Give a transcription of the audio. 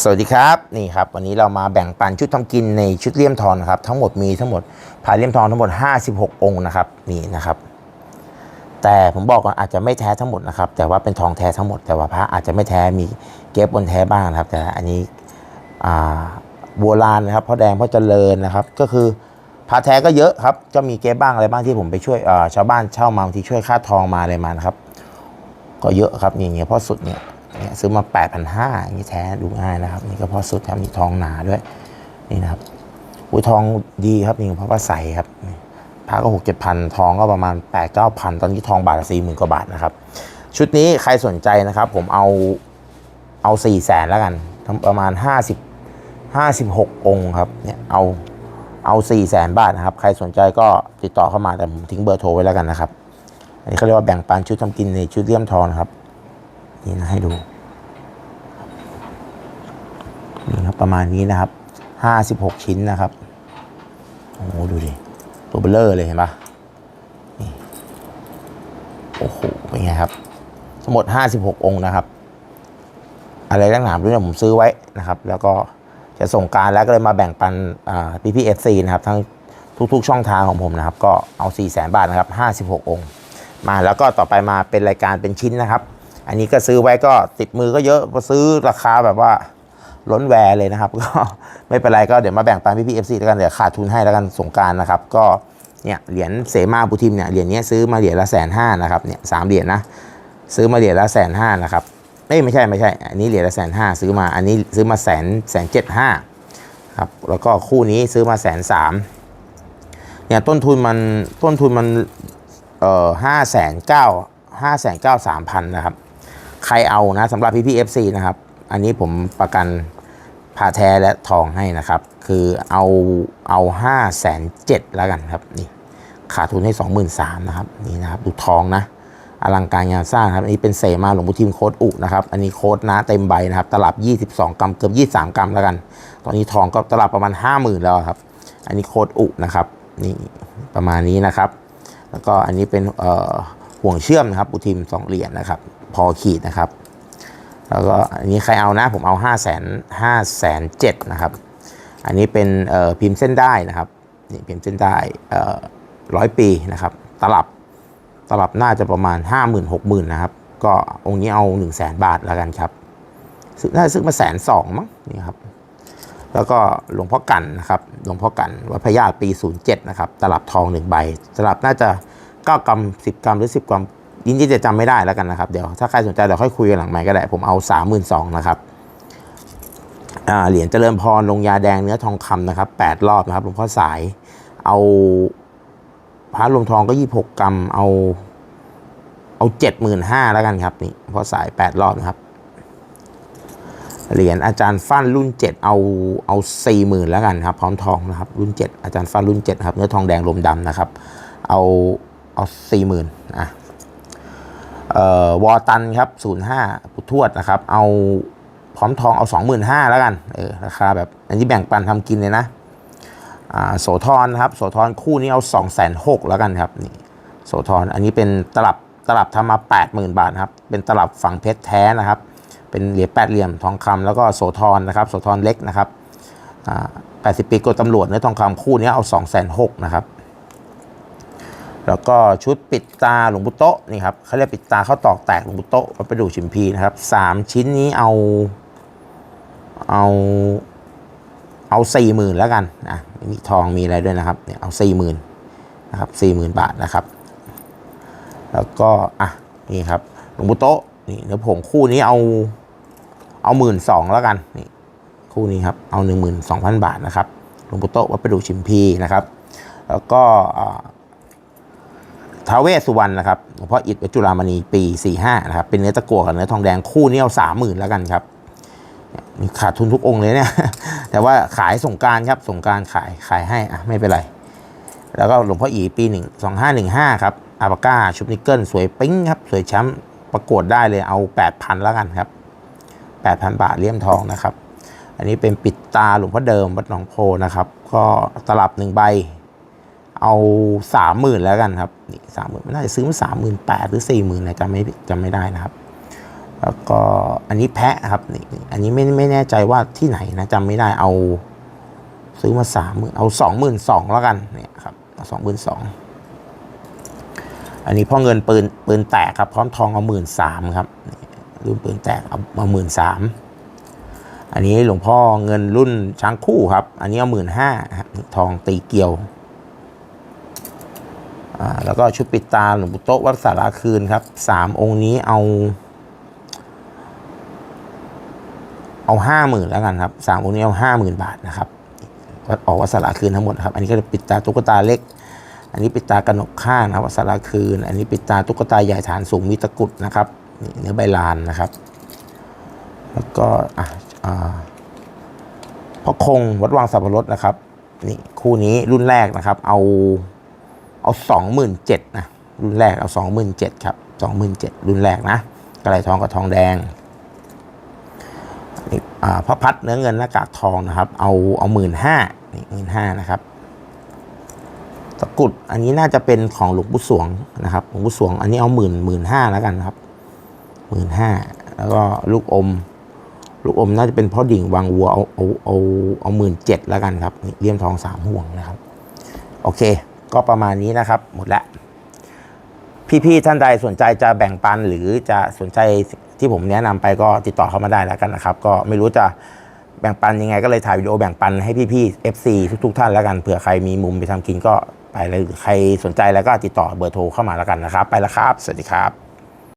สวัสดีครับนี่ครับวันนี้เรามาแบ่งปันชุดทำกินในชุดเลี่ยมทองนะครับทั้งหมดมีทั้งหมดพายเลี่ยมทองทั้งหมด 56 องค์นะครับนี่นะครับ แต่ผมบอกก่อนอาจจะไม่แท้ทั้งหมดนะครับ แต่ว่าเป็นทองแท้ทั้งหมด แต่ว่าพระอาจจะไม่แท้มีเก็บบนแท้บ้างนะครับ แต่อันนี้โบราณนะครับพ่อแดงพ่อเจริญนะครับ ก็คือพระแท้ก็เยอะครับก็มีเก็บบ้างอะไรบ้างที่ผมไปช่วยชาวบ้านเช่ามาบางทีช่วยค่าทองมาอะไรมานะครับ ก็เยอะครับอย่างเงี้ยพ่อสุดเนี่ย เนี่ยซื้อมา 8,500อย่างนี้แท้ดูง่ายนะครับ นี่ก็พอสุดครับมีทองหนาด้วย นี่นะครับอุ้ยทองดีครับนี่เพราะว่าใสครับพระก็หกเจ็ดพันทองก็ประมาณ8ปดเก้าพันตอนนี้ทองบาทละสี่หมื่นกว่าบาทนะครับ ชุดนี้ใครสนใจนะครับ ผมเอาเอาสี่แสนแล้วกันทำประมาณ 50 56 องค์ครับเนี่ยเอาเอา4ี่แสนบาทนะครับ ใครสนใจก็ติดต่อเข้ามาแต่ผมทิ้งเบอร์โทรไว้แล้วกันนะครับ อันนี้เขาเรียกว่าแบ่งปันชุดทำกินในชุดเลี่ยมทองครับ นี่นะให้ดูนี่ครับประมาณนี้นะครับห้าสิบหกชิ้นนะครับโอ้โหดูดิตัวเบลเลอร์เลยเห็นปะนี่โอ้โหเป็นไงครับ ทั้งหมดห้าสิบหกองค์นะครับ อะไรต่างๆด้วยผมซื้อไว้นะครับ แล้วก็จะส่งการแล้วก็เลยมาแบ่งปันพี่พีเอฟซีนะครับ ทั้งทุกๆ ช่องทางของผมนะครับ ก็เอา4 0 0แสนบาทนะครับ 56 องค์ มาแล้วก็ต่อไปมาเป็นรายการเป็นชิ้นนะครับ อันนี้ก็ซื้อไว้ก็ติดมือก็เยอะซื้อราคาแบบว่าล้นแวร์เลยนะครับ ก็ไม่เป็นไรก็เดี๋ยวมาแบ่งปันพี่พีเอฟซีแล้วกันเดี๋ยวขาดทุนให้แล้วกันสงการนะครับ ก็เนี่ยเหรียญเสมาบุทิมเนี่ยเหรียญนี้ซื้อมาเหรียญละแสนห้านะครับเนี่ยสามเหรียญนะซื้อมาเหรียญละแสนห้านะครับเอ้ยไม่ใช่ไม่ใช่ อันนี้เหรียญละแสนห้าซื้อมาอันนี้ซื้อมาแสนแสนเจ็ดห้าครับแล้วก็คู่นี้ซื้อมาแสนสามเนี่ยต้นทุนมันต้นทุนมันเอ่อห้าแสนเก้าห้าแสนเก้าสามพันนะครับ ใครเอานะสำหรับพี่พี่เอฟซีนะครับ อันนี้ผมประกันผ่าแท้และทองให้นะครับ คือเอาเอาห้าแสนเจ็ดแล้วกันครับนี่ขาดทุนให้สองหมื่นสามนะครับนี่นะครับดูทองนะอลังการงานสร้างครับ อันนี้เป็นเสมาหลวงพ่ทิมโค้ดอุนะครับ อันนี้โค้ดนะเต็มใบนะครับ ตลับ 22 กรัมเกือบ 23 กรัมแล้วกัน ตอนนี้ทองก็ตลับประมาณ 50,000 แล้วครับ อันนี้โค้ดอุนะครับนี่ประมาณนี้นะครับ แล้วก็อันนี้เป็นห่วงเชื่อมนะครับอุทิมสองเหรียญนะครับ พอขีดนะครับ แล้วก็อันนี้ใครเอานะผมเอา5 0 0 0 0 5 0 0 0นะครับ อันนี้เป็นพิมพ์เส้นได้นะครับนี่พิมพ์เส้นได้ร้อยปีนะครับ ตลับตลับน่าจะประมาณ 5 0 0 0 0 6 0,000นะครับ ก็องค์นี้เอา 1 0 0 0 0แบาทแล้วกันครับซื้อน่าจะซื้อมาแสนสองมั้งนี่ครับ แล้วก็หลวงพ่อกันนะครับ หลวงพ่อกันวัดพระยาปี 07 นะครับ ตลับทองหนึ่งใบ ตลับน่าจะ 9กรัม10 กรัมหรือ 10 กรัม ยินดีจะจำไม่ได้แล้วกันนะครับ เดี๋ยวถ้าใครสนใจเดี๋ยวค่อยคุยกันหลังไมค์ก็ได้ ผมเอา 32,000นะครับเหรียญเจริญพรลงยาแดงเนื้อทองคำนะครับ8รอบนะครับหลวงพ่อสายเอาพระรวมทองก็ 26 กรัมเอาเอา75,000แล้วกันครับนี่พ่อสาย 8 รอบนะครับ เหรียญอาจารย์ฟั่นรุ่น 7 เอาเอาสี่หมื่นแล้วกันครับพร้อมทองนะครับรุ่น 7 อาจารย์ฟั่นรุ่น7ครับเนื้อทองแดงลมดำนะครับ เอาเอาสี่หมื่นอะ วอตันครับ05พุทวดนะครับ เอาพร้อมทองเอา25,000แล้วกันเออราคาแบบอันนี้แบ่งปันทำกินเลยนะอ่าโสธรนะครับโสธรคู่นี้เอา2,600แล้วกันครับนี่โสธรอันนี้เป็นตลับตลับทำมา 80,000 บาทครับเป็นตลับฝังเพชรแท้นะครับ เป็นเหรียญแปดเหลี่ยมทองคำแล้วก็โสธรนะครับโสธรเล็กนะครับอ่า80ปีกดตำรวจเนื้อทองคำคู่นี้เอา2 6 0 0 0นะครับ แล้วก็ชุดปิดตาหลวงปู่โตะนี่ครับเขาเรียกปิดตาเข้าตอกแตกหลวงปู่โตะวัดประดู่ชิมพีนะครับสามชิ้นนี้เอา เอาเอาสี่หมื่นแล้วกันนะมีทองมีอะไรด้วยนะครับเนี่ยเอาสี่หมื่นนะครับสี่หมื่นบาทนะครับ แล้วก็อะนี่ครับหลวงปู่โตะนี่เนื้อผงคู่นี้เอาเอาหมื่นสองแล้วกันนี่คู่นี้ครับเอาหนึ่งหมื่นสองพันบาทนะครับหลวงปู่โตะวัดประดู่ชิมพีนะครับ แล้วก็อ่า ท้าวเวสสุวรรณนะครับหลวงพ่ออิฐวัจุฬามณีปี 45นะครับเป็นเนื้อตะกั่วกับเนื้อทองแดงคู่นี้เอาสามหมื่นแล้วกันครับขาดทุนทุกองค์เลยเนี่ย แต่ว่าขายส่งการครับส่งการขายขายให้อะไม่เป็นไร แล้วก็หลวงพ่ออีปีหนึ่งสองห้าหนึ่งห้าครับอาปาก้าชุบนิกเกิลสวยปิ๊งครับ สวยแช้ำประกวดได้เลยเอาแปดพันแล้วกันครับแปดพันบาทเลี่ยมทองนะครับ อันนี้เป็นปิดตาหลวงพ่อเดิมวัดหนองโพนะครับ ก็ตลับหนึ่งใบ เอาสามหมื่นแล้วกันครับนี่สามหมื่นน่าจะซื้อมาสามหมื่นแปดหรือสี่หมื่นนะจำไม่จำไม่ได้นะครับ แล้วก็อันนี้แพะครับนี่อันนี้ไม่ไม่แน่ใจว่าที่ไหนนะจำไม่ได้เอา ซื้อมาสามหมื่นเอาสองหมื่นสองแล้วกันเนี่ยครับสองหมื่นสองอันนี้พ่อเงินปืนปืนแตกครับ พร้อมทองเอาหมื่นสามครับรุ่นปืนแตกเอามาหมื่นสามอันนี้หลวงพ่อเงินรุ่นช้างคู่ครับ อันนี้เอาหมื่นห้าทองตีเกลียว อ่าแล้วก็ชุดปิดตาหลวงปู่โต๊ะวัดสาราคืนครับสามองค์นี้เอา เอาห้าหมื่นแล้วกันครับสามองค์นี้เอาห้าหมื่นบาทนะครับก็ออกวัดสาราคืนทั้งหมดครับอันนี้ก็จะปิดตาตุ๊กตาเล็ก อันนี้ปิดตากระหนกข้างนะวัดสาราคืน อันนี้ปิดตาตุ๊กตาใหญ่ฐานสูงมีตะกุดนะครับนี่เนื้อใบลานนะครับ แล้วก็อะอ่าพ่อคงวัดวังสับปะรดนะครับนี่คู่นี้รุ่นแรกนะครับ เอา เอาสองหมื่นเจ็ดนะรุ่นแรกเอาสองหมื่นเจ็ดครับสองหมื่นเจ็ดรุ่นแรกนะกระไรทองกับทองแดงนี่อ่าพระพัดเนื้อเงินหน้ากากทองนะครับ เอาเอาหมื่นห้านี่หมื่นห้านะครับตะกุดอันนี้น่าจะเป็นของหลวงปู่สวงนะครับหลวงปู่สวง อันนี้เอาหมื่นหมื่นห้าแล้วกันครับหมื่นห้าแล้วก็ลูกอม ลูกอมน่าจะเป็นพ่อดิ่งวังวัวเอาเอาเอาเอาหมื่นเจ็ดแล้วกันครับนี่เลี่ยมทองสามห่วงนะครับ โอเค ก็ประมาณนี้นะครับ หมดละพี่ๆท่านใดสนใจจะแบ่งปันหรือจะสนใจที่ผมแนะนำไปก็ติดต่อเข้ามาได้แล้วกันนะครับ ก็ไม่รู้จะแบ่งปันยังไงก็เลยถ่ายวิดีโอแบ่งปันให้พี่ๆ FC ทุกๆ ท่านแล้วกันเผื่อใครมีมุมไปทำกินก็ไปเลยใครสนใจแล้วก็ติดต่อเบอร์โทรเข้ามาแล้วกันนะครับ ไปแล้วครับ สวัสดีครับ